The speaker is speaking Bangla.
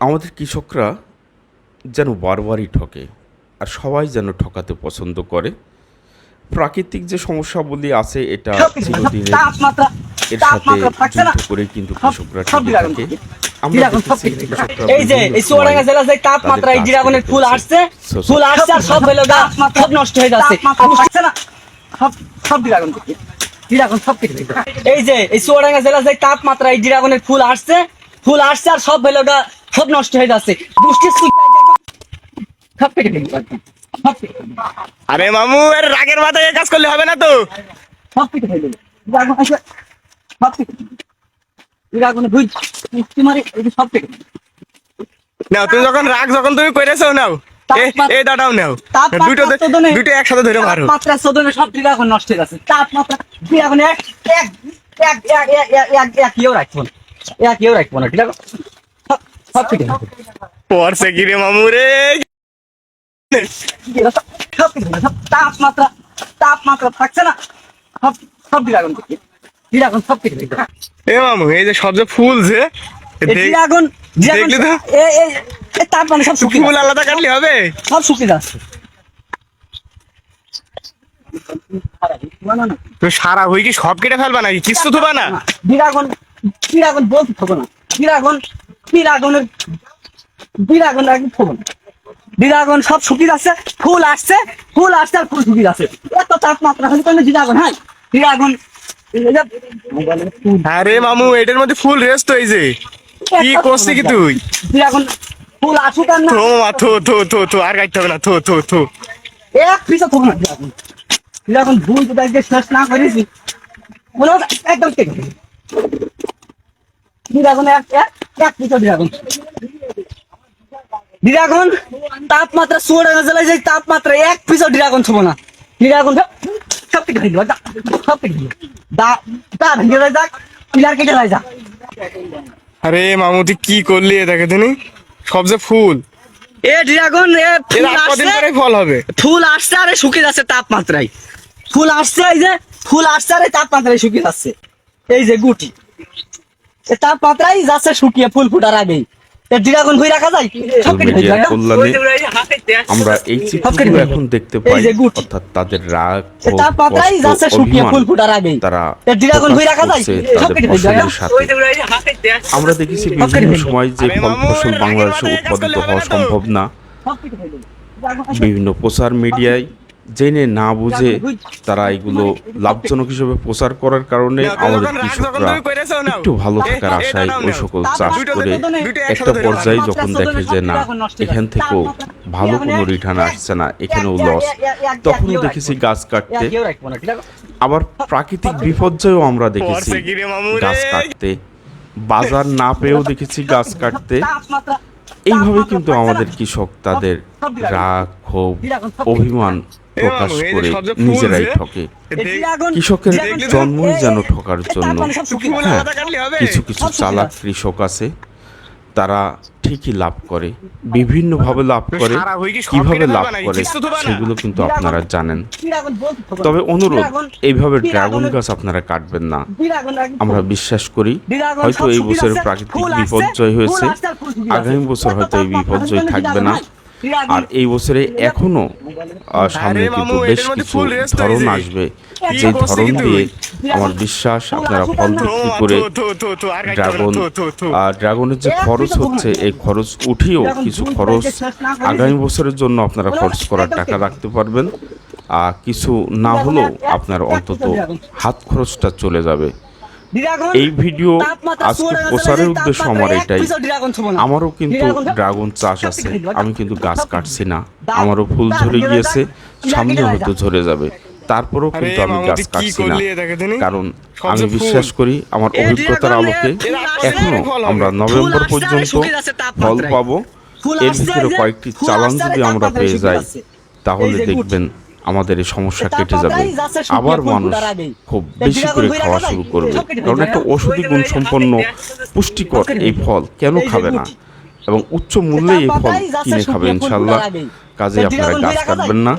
আমাদের কৃষকরা যেন বারবারই ঠকে আর সবাই যেন ঠকাতে পছন্দ করে। প্রাকৃতিক যে সমস্যাবলী আছে এটা এর সাথে যুক্ত করে কিন্তু কৃষকরা ঠকে আমরা এই যে এই ফুল আসছে আর সব নষ্ট হয়ে যাচ্ছে। সব সব ড্রাগন ডিরাগন সব কেটে এই যে এই চুয়াডাঙ্গা জেলার যে তাপমাত্রা এই ড্রাগনের ফুল আসছে ফুল আসছে আর সব সব নষ্ট হয়ে যাচ্ছে। বৃষ্টির সব কেটে আরে মামু এর রাগের মাথায় কাজ করলে হবে না তো। সব কেটে ফেলব ডিরাগন আছে সব কেটে ফেলব ডিরাগনে দুই মারে সব কেটে নাও তুমি যখন রাগ যখন তুমি করেছ নাও। তাপমাত্রা তাপমাত্রা থাকছে না। সব এখন ড্রাগন এ মামু এই যে সব ফুল যে ড্রাগন ড্রাগন এ তারপরে মানে সব আলাদা কাটলে হবে? সব সারা হই কি সব কেটে ফেলবা নাকি? না বিরাগন বিরাগন বলতে থাকো না। বিরাগন বিরাগনের বিরাগন সব শুকিয়ে যাচ্ছে ফুল আসছে ফুল আসছে আর ফুল শুকিয়ে যাচ্ছে এত তাপমাত্রা হলে কেন বিরাগন হ্যাঁ? বিরাগন হ্যাঁ রে মামু এটার মধ্যে ফুল রেস্ট হয়েছে। কি করছি কি তুই? বিরাগন ফুল আসুক আর না। থো মামা থো থো থো থো আর গাইতে হবে না থো থো থো। এক পিসও থাকো না। ডিরাগন ডিরাগন ভুল যদি আজকে শেষ না করেছি মনে হয় একদম কেটে দেবে। ডিরাগন এক এক এক পিসও ড্রাগন। তাপমাত্রা তাপমাত্রা এক পিসও ড্রাগন ছোবো না। ড্রাগন সব কেটে ফেলব দা। সব ফেলব। দা দা ভেঙে যায় যাক পিলার কেটে যায় যা আরে মামু তুই কি করলি দেখে তুমি সব যে ফুল। এ ড্রাগন এ ফুল আসছে। পরে ফল হবে। ফুল আসছে আরে শুকিয়ে যাচ্ছে তাপমাত্রায়। ফুল আসছে এই যে ফুল আসছে আরে এই তাপমাত্রায় শুকিয়ে যাচ্ছে। এই যে গুটি। এই তাপমাত্রায় যাচ্ছে শুকিয়ে ফুল ফুটার আগেই। ড্রাগন ভুই রাখা যায়? আমরা এই চিত্রগুলো এখন দেখতে পাই অর্থাৎ তাদের রাগ তারা আমরা দেখেছি বিভিন্ন সময় যে ফল ফসল বাংলাদেশে উৎপাদিত হওয়া সম্ভব না। বিভিন্ন প্রচার মিডিয়ায় জেনে না বুঝে তারা এগুলো লাভজনক হিসেবে প্রচার করার কারণে আমাদের কৃষকরা একটু ভালো থাকার আশায় ওই সকল চাষ করে একটা পর্যায়ে যখন দেখে যে না এখান থেকেও ভালো কোনো রিটার্ন আসছে না এখানেও লস তখনও দেখেছি গাছ কাটতে। আবার প্রাকৃতিক বিপর্যয়ও আমরা দেখেছি। গাছ কাটতে। বাজার না পেয়েও দেখেছি গাছ কাটতে। এইভাবে কিন্তু আমাদের কৃষক তাদের রাগ ক্ষোভ অভিমান প্রকাশ করে নিজেরাই ঠকে। কৃষকের জন্মই যেন ঠকার জন্য। হ্যাঁ, কিছু কিছু চালাক কৃষক আছে তারা ঠিকই লাভ করে বিভিন্নভাবে লাভ করে কীভাবে লাভ করে সেগুলো কিন্তু আপনারা জানেন। তবে অনুরোধ এইভাবে ড্রাগন গাছ আপনারা কাটবেন না। আমরা বিশ্বাস করি হয়তো এই বছরের প্রাকৃতিক বিপর্যয় হয়েছে। আগামী বছর হয়তো এই বিপর্যয় থাকবে না। আর এই বছরে এখনও সামনে কিন্তু বেশ কিছু ধরন আসবে। যে ধরন দিয়ে আমার বিশ্বাস আপনারা ফল বিক্রি করে ড্রাগন আর ড্রাগনের যে খরচ হচ্ছে এই খরচ উঠিয়েও কিছু খরচ আগামী বছরের জন্য আপনারা খরচ করার টাকা রাখতে পারবেন। আর কিছু না হলেও আপনার অন্তত হাত খরচটা চলে যাবে। এই ভিডিও আজকে প্রচারের উদ্দেশ্য আমার এটাই। আমারও কিন্তু ড্রাগন চাষ আছে। আমি কিন্তু গাছ কাটছি না। আমারও ফুল ঝরে গিয়েছে। সামনে হয়তো ঝরে যাবে। তারপরেও কিন্তু আমি গাছ কাটছি না। কারণ আমি বিশ্বাস করি আমার অভিজ্ঞতার আলোকে এখনও আমরা নভেম্বর পর্যন্ত ফল পাবো। এর ভিতরে কয়েকটি চালান যদি আমরা পেয়ে যাই তাহলে দেখবেন আমাদের এই সমস্যা কেটে যাবে। আবার মানুষ খুব বেশি করে খাওয়া শুরু করবে। কারণ একটা ওষুধি গুণ সম্পন্ন পুষ্টিকর এই ফল কেন খাবে না? এবং উচ্চ মূল্যে এই ফল কিনে খাবে ইনশাল্লাহ কাজে আপনারা গাছ কাটবেন না।